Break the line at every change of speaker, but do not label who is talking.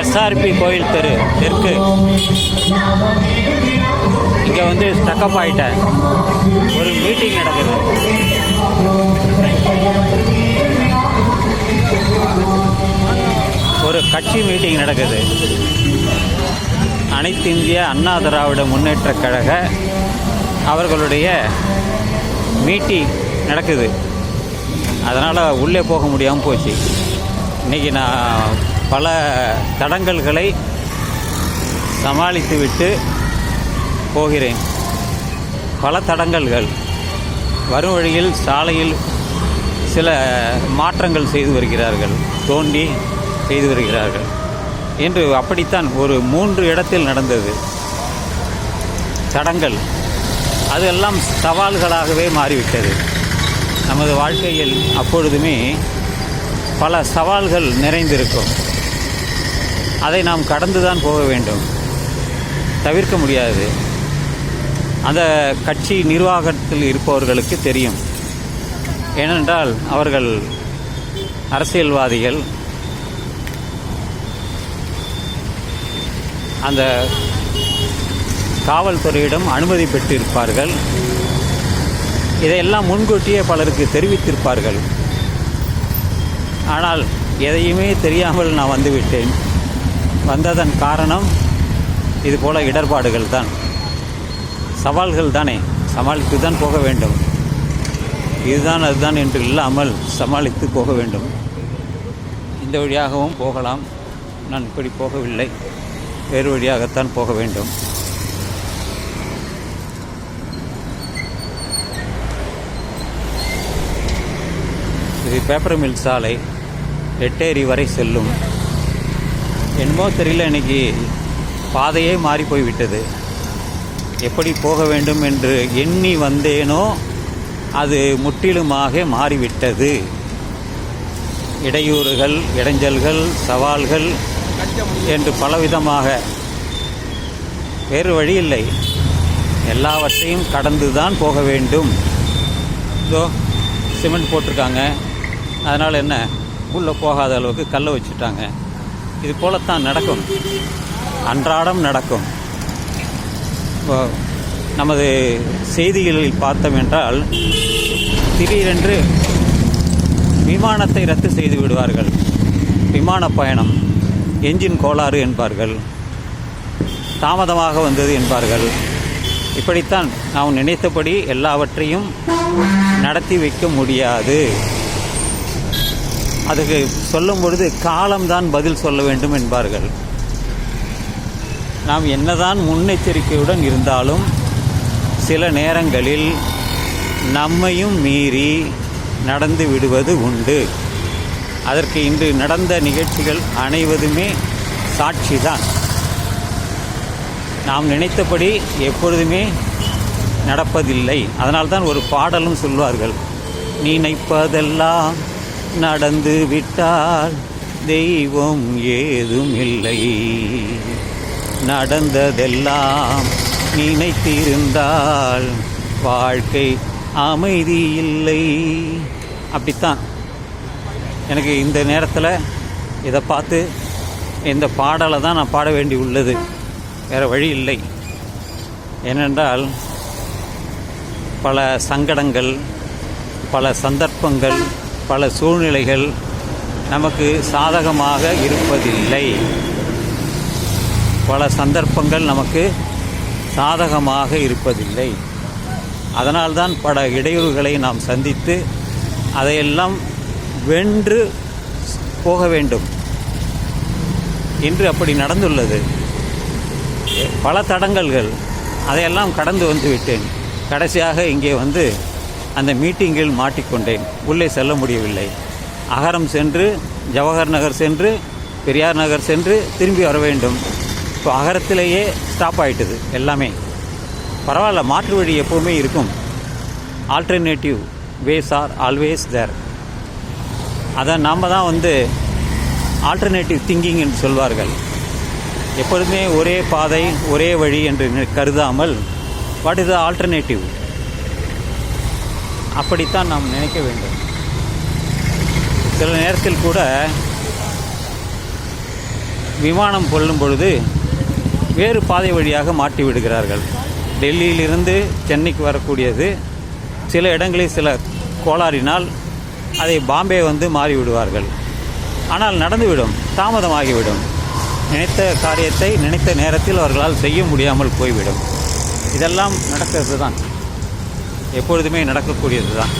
SRP கோயில் தெரு தெற்கு. இங்கே வந்து ஸ்டக்கப் ஆகிட்டேன் ஒரு மீட்டிங் நடக்குது. ஒரு கட்சி மீட்டிங் நடக்குது. அனைத்து இந்திய அண்ணா திராவிட முன்னேற்ற கழக அவர்களுடைய மீட்டிங் நடக்குது. அதனால் உள்ளே போக முடியாமல் போச்சு. இன்றைக்கி நான் பல தடங்கல்களை சமாளித்துவிட்டு போகிறேன். பல தடங்கல்கள். வரும் வழியில் சாலையில் சில மாற்றங்கள் செய்து வருகிறார்கள். தோண்டி செய்து வருகிறார்கள். என்று அப்படித்தான் ஒரு மூன்று இடத்தில் நடந்தது. தடங்கள் அதெல்லாம் சவால்களாகவே மாறிவிட்டது. நமது வாழ்க்கையில் அப்பொழுதுமே பல சவால்கள் நிறைந்திருக்கும். அதை நாம் கடந்து தான் போக வேண்டும். தவிர்க்க முடியாது. அந்த கட்சி நிர்வாகத்தில் இருப்பவர்களுக்கு தெரியும். ஏனென்றால் அவர்கள் அரசியல்வாதிகள். அந்த காவல்துறையிடம் அனுமதி பெற்றிருப்பார்கள். இதையெல்லாம் முன்கூட்டியே பலருக்கு தெரிவித்திருப்பார்கள். ஆனால் எதையுமே தெரியாமல் நான் வந்துவிட்டேன். வந்ததன் காரணம் இது போல இடர்பாடுகள் தான் சவால்கள் தானே சமாளித்து தான் போக வேண்டும். இதுதான் அதுதான் என்று இல்லாமல் சமாளித்து போக வேண்டும். இந்த வழியாகவும் போகலாம். நான் இப்படி போகவில்லை. வேறு வழியாகத்தான் போக வேண்டும். இது பேப்பர் மில் சாலை எட்டேரி வரை செல்லும். என்னமோ தெரியல இன்னைக்கு பாதையே மாறி போய்விட்டது. எப்படி போக வேண்டும் என்று எண்ணி வந்தேனோ அது முற்றிலுமாக மாறிவிட்டது. இடையூறுகள் இடைஞ்சல்கள் சவால்கள் என்று பலவிதமாக. வேறு வழி இல்லை. எல்லாவற்றையும் கடந்து தான் போக வேண்டும். இதோ சிமெண்ட் போட்டிருக்காங்க. அதனால் என்ன? உள்ளே போகாத அளவுக்கு கல்லை வச்சுட்டாங்க. இது போலத்தான் நடக்கும். அன்றாடம் நடக்கும். நமது செய்திகளில் பார்த்தோம் என்றால் திடீரென்று விமானத்தை ரத்து செய்து விடுவார்கள். விமான பயணம் என்ஜின் கோளாறு என்பார்கள். தாமதமாக வந்தது என்பார்கள். இப்படித்தான் நாம் நினைத்தபடி எல்லாவற்றையும் நடத்தி வைக்க முடியாது. அதுக்கு சொல்லும் பொழுது காலம்தான் பதில் சொல்ல வேண்டும் என்பார்கள். நாம் என்னதான் முன்னெச்சரிக்கையுடன் இருந்தாலும் சில நேரங்களில் நம்மையும் மீறி நடந்து விடுவது உண்டு. அதற்கு இன்று நடந்த நிகழ்ச்சிகள் அனைவதுமே சாட்சிதான். நாம் நினைத்தபடி எப்பொழுதுமே நடப்பதில்லை. அதனால்தான் ஒரு பாடலும் சொல்வார்கள். நினைப்பதெல்லாம் நடந்து விட்டால் தெய்வம் ஏதும் இல்லை நடந்ததெல்லாம் நினைத்திருந்தால் வாழ்க்கை அமைதி இல்லை அப்படித்தான். எனக்கு இந்த நேரத்தில் இதை பார்த்து இந்த பாடலை தான் நான் பாட வேண்டி உள்ளது. வேறு வழி இல்லை. ஏனென்றால் பல சங்கடங்கள் பல சந்தர்ப்பங்கள் பல சூழ்நிலைகள் நமக்கு சாதகமாக இருப்பதில்லை. பல சந்தர்ப்பங்கள் நமக்கு சாதகமாக இருப்பதில்லை. அதனால்தான் பல இடையூறுகளை நாம் சந்தித்து அதையெல்லாம் வென்று போக வேண்டும். இன்று அப்படி நடந்துள்ளது. பல தடங்கல்கள் அதையெல்லாம் கடந்து வந்து விட்டேன். கடைசியாக இங்கே வந்து அந்த மீட்டிங்கில் மாட்டிக்கொண்டேன். உள்ளே செல்ல முடியவில்லை. அகரம் சென்று ஜவஹர் நகர் சென்று பெரியார் நகர் சென்று திரும்பி வர வேண்டும். இப்போ அகரத்திலேயே ஸ்டாப் ஆயிட்டுது எல்லாமே. பரவாயில்ல மாற்று வழி எப்போவுமே இருக்கும். Alternative ways are always there அதை நாம் தான் வந்து ஆல்டர்னேட்டிவ் திங்கிங் என்று சொல்வார்கள். எப்பொழுதுமே ஒரே பாதை ஒரே வழி என்று கருதாமல் வாட் இஸ் த ஆல்டர்னேட்டிவ் அப்படித்தான் நாம் நினைக்க வேண்டும். சில நேரத்தில் கூட விமானம் கொள்ளும் பொழுது வேறு பாதை வழியாக மாட்டி விடுகிறார்கள். டெல்லியிலிருந்து சென்னைக்கு வரக்கூடியது. சில இடங்களில் சில கோளாறினால் அதை பாம்பே வந்து மாறிவிடுவார்கள். ஆனால் நடந்துவிடும் தாமதமாகிவிடும். நினைத்த காரியத்தை நினைத்த நேரத்தில் அவர்களால் செய்ய முடியாமல் போய்விடும். இதெல்லாம் நடக்கிறது தான் எப்பொழுதுமே நடக்கக்கூடியது தான்